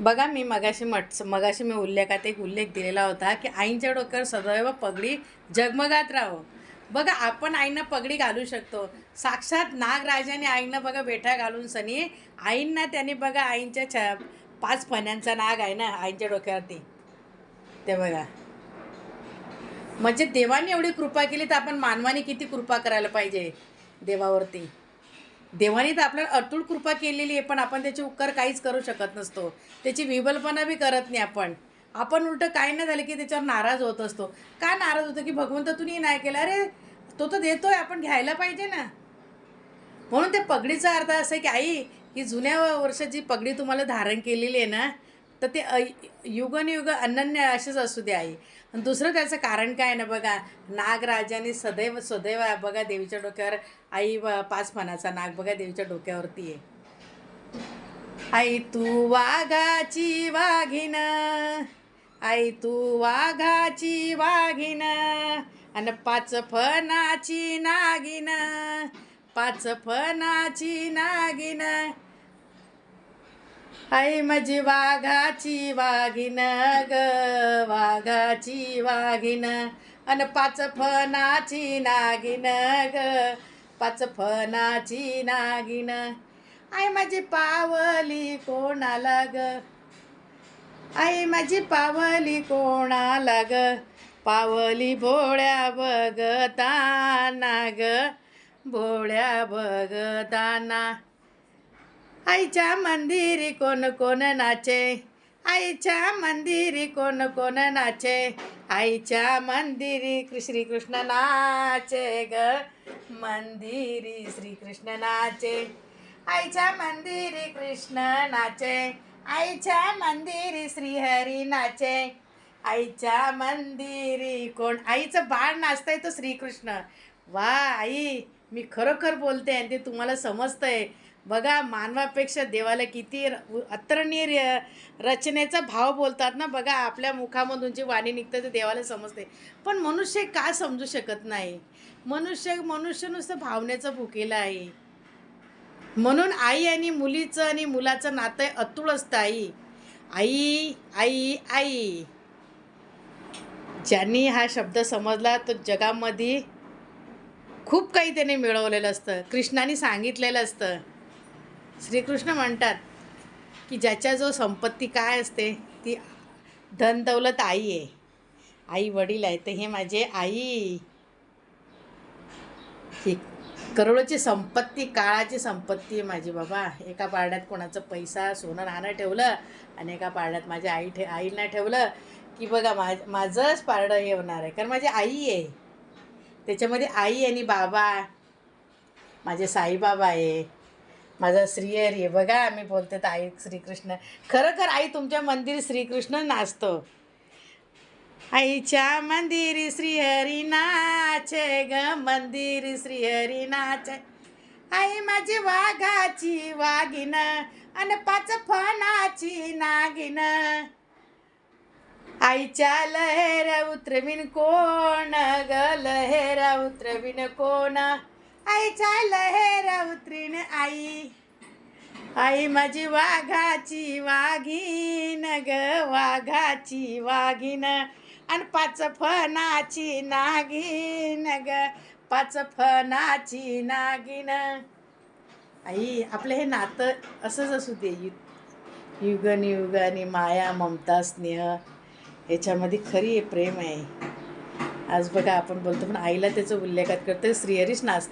बघा मी मगाशी म्हट मगाशी मी उल्लेखात एक उल्लेख दिलेला होता की आईंच्या डोक्यावर सदैव पगडी जगमगात राहो बघा आपण आईंना पगडी घालू शकतो. साक्षात नागराजाने आईंना बघा बेठा घालून सनी आईंना त्यांनी बघा आईंच्या छ पाच फण्यांचा नाग आहे ना आईंच्या डोक्यावरती. ते बघा. म्हणजे देवाने एवढी कृपा केली तर आपण मानवाने किती कृपा करायला पाहिजे देवावरती. देवाने तर आपल्याला अतुल कृपा केलेली आहे पण आपण त्याचे उपकार काहीच करू शकत नसतो. त्याची विबलपणा बी करत नाही आपण. आपण उलटं काय नाही झालं की त्याच्यावर नाराज होत असतो. का नाराज होतो की भगवंत तुम्ही नाही केलं? अरे तो तर देतोय आपण घ्यायला पाहिजे ना. म्हणून ते पगडीचा अर्थ असा आहे की आई ही जुन्या वर्षाची पगडी तुम्हाला धारण केलेली आहे ना तर ते युगनयुग अनन्य असेच असू दे आई. आणि दुसरं त्याचं कारण काय आहे ना बघा नागराजाने सदैव सदैव बघा देवीच्या डोक्यावर आई पाच फणाचा नाग बघा देवीच्या डोक्यावरती आहे. आई तू वाघाची वाघीन आई तू वाघाची वाघीन आणि पाच फणाची नागिन पाच फणाची नागिन आई माझी वाघाची वाघीन ग वाघाची वाघीन. अन पाच फणाची नागिन ग पाच फणाची नागिन. आई माझी पावली कोणाला ग? आई माझी पावली कोणाला ग? पावली भोळ्या बघताना ग भोळ्या बघताना. आईच्या मंदिरी कोण कोण नाचे? आईच्या मंदिरी कोण कोण नाचे? आईच्या मंदिरी श्रीकृष्ण नाचे ग. मंदिरी श्रीकृष्ण नाचे. आईच्या मंदिरी कृष्ण नाचे. आईच्या मंदिरी श्रीहरी नाचे. आईच्या मंदिरी कोण? आईचं बाळ नाचतंय तो श्रीकृष्ण. वा आई मी खरोखर बोलते आणि ते तुम्हाला समजतंय. बघा मानवापेक्षा देवाला किती र- अतरणीय र- रचनेचा भाव बोलतात ना बघा आपल्या मुखामधून जी वाणी निघतं ते देवाला समजते. पण मनुष्य का समजू शकत नाही? मनुष्य मनुष्य नुसतं भावनेचं भुकेलं आहे. म्हणून आई आणि मुलीचं आणि मुलाचं नातं अतुळ असतं आई. आई आई आई. ज्यांनी हा शब्द समजला तो जगामध्ये खूप काही त्याने मिळवलेलं असतं. कृष्णाने सांगितलेलं असतं. श्रीकृष्ण म्हणतात की ज्याच्या जो संपत्ती काय असते ती धन दौलत आई आहे. आई वडील आहे तर हे माझे आई. ही करोडोची संपत्ती काळाची संपत्ती आहे माझी बाबा. एका पारड्यात कोणाचं पैसा सोनं राहणं ठेवलं आणि एका पारड्यात माझ्या आई ठे आईनं ठेवलं की बघा माझ माझंच पारडं हे होणार आहे. कारण माझी आई आहे. त्याच्यामध्ये आई आणि बाबा माझे साईबाबा आहे. माझा श्रीहरी बघा मी बोलते तर आई श्रीकृष्ण. खरोखर आई तुमच्या मंदिर श्रीकृष्ण नाचतो. आईच्या मंदिर श्रीहरी नाचे ग मंदिर श्रीहरी नाचे आई माझी वाघाची वाघिन आणि पाच फणाची नागिन. आईच्या लहेर उतरविन कोण ग? लहेर उतरविन कोण? आईच्या लहेर उतरीन आई. आई माझी वाघाची वाघीन ग वाघाची वाघीन आणि पाच फणाची नागिन ग पाच फणाची नागिन आई आपलं हे नातं असंच असू दे यु युगन आणि माया ममता स्नेह. याच्यामध्ये खरी प्रेम आहे. आज बघा आपण बोलतो पण आईला त्याचं उल्लेखात करतो श्रीहरीच नाचतं